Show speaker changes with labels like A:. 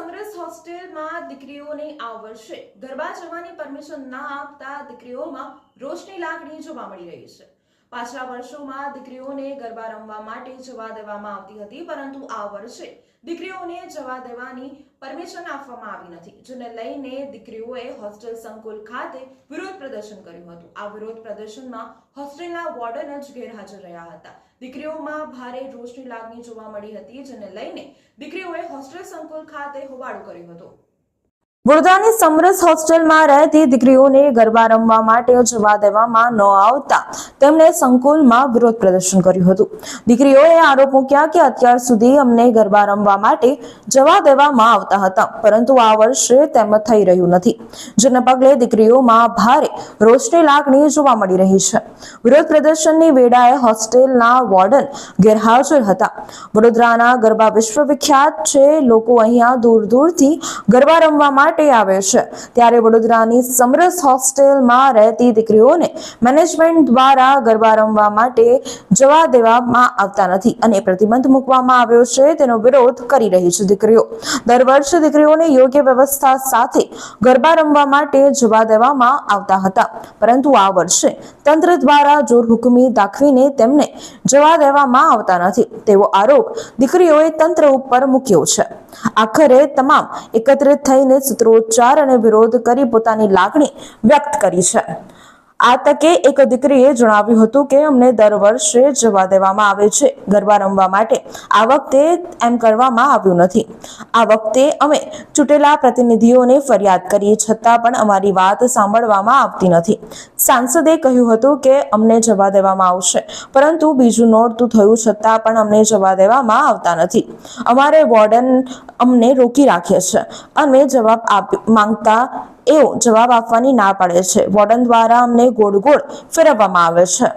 A: સમરસ હોસ્ટેલમાં દીકરીઓને આ વર્ષે ગરબા જવાની પરમિશન ના આપતા દીકરીઓમાં રોષની લાગણી જોવા મળી રહી છે. પાછલા વર્ષોમાં દીકરીઓને ગરબા રમવા માટે જવા દેવામાં આવતી હતી, પરંતુ આ વર્ષે દીકરીઓને જવા દેવાની પરમિશન આપવામાં આવી નથી, જેને લઈને દીકરીઓએ હોસ્ટેલ સંકુલ ખાતે વિરોધ પ્રદર્શન કર્યું હતું. આ વિરોધ પ્રદર્શનમાં હોસ્ટેલના વોર્ડન જ ગેરહાજર રહ્યા હતા. દીકરીઓમાં ભારે રોષની લાગણી જોવા મળી હતી, જેને લઈને દીકરીઓએ હોસ્ટેલ સંકુલ ખાતે હોબાળો કર્યો હતો. વડોદરાની સમરસ હોસ્ટેલમાં રહેતી દીકરીઓને ગરબા રમવા માટે જવા દેવામાં ન આવતા તેમણે સંકુલમાં વિરોધ પ્રદર્શન કર્યું હતું. દીકરીઓએ આરોપ મૂક્યા કે અત્યાર સુધી અમને ગરબા રમવા માટે જવા દેવામાં આવતા હતા, પરંતુ આ વર્ષે તેમ થઈ રહ્યું નથી. જેને પગલે દીકરીઓમાં ભારે રોષની લાગણી જોવા મળી રહી છે. વિરોધ પ્રદર્શનની વેળાએ હોસ્ટેલના વોર્ડન ગેરહાજર હતા. વડોદરાના ગરબા વિશ્વવિખ્યાત છે. લોકો અહીંયા દૂર દૂરથી ગરબા રમવા માટે આવે છે. ત્યારે વડોદરાની સમરસ હોસ્ટેલમાં રહેતી દીકરીઓને મેનેજમેન્ટ દ્વારા ગરબા રમવા માટે જવા દેવામાં આવતા નથી અને પ્રતિબંધ મૂકવામાં આવ્યો છે તેનો વિરોધ કરી રહી છે દીકરીઓ. દર વર્ષે દીકરીઓને યોગ્ય વ્યવસ્થા સાથે ગરબા રમવા માટે જવા દેવામાં આવતા હતા. પરંતુ આ વર્ષે તંત્ર દ્વારા જોર હુકમી દાખવીને તેમને જવા દેવામાં આવતા નથી. તેવો આરોપ દીકરીઓએ તંત્ર ઉપર મૂક્યો છે. આખરે તમામ એકત્રિત થઈને સૂત્રોચ્ચાર અને વિરોધ કરી પોતાની લાગણી વ્યક્ત કરી છે. આ તકે એક દીકરીએ જણાવ્યું હતું કે અમને દર વર્ષે જવા દેવામાં આવે છે, ગરબા રમવા માટે. આ વખતે એમ કરવામાં આવ્યું નથી. આ વખતે અમે ચૂંટેલા પ્રતિનિધિઓને ફરિયાદ કરીએ છતાં પણ અમારી વાત સાંભળવામાં આવતી નથી. સાંસદે કહ્યું હતું કે અમને જવા દેવામાં આવશે, પરંતુ બીજું નોડતું થયું છતાં પણ અમને જવા દેવામાં આવતા નથી. અમારે વોર્ડન અમને રોકી રાખે છે. અમે જવાબ આપ, માંગતા એવો જવાબ આપવાની ના પાડે છે. વોર્ડન દ્વારા અમને ગોળ ગોળ ફેરવવામાં આવે છે.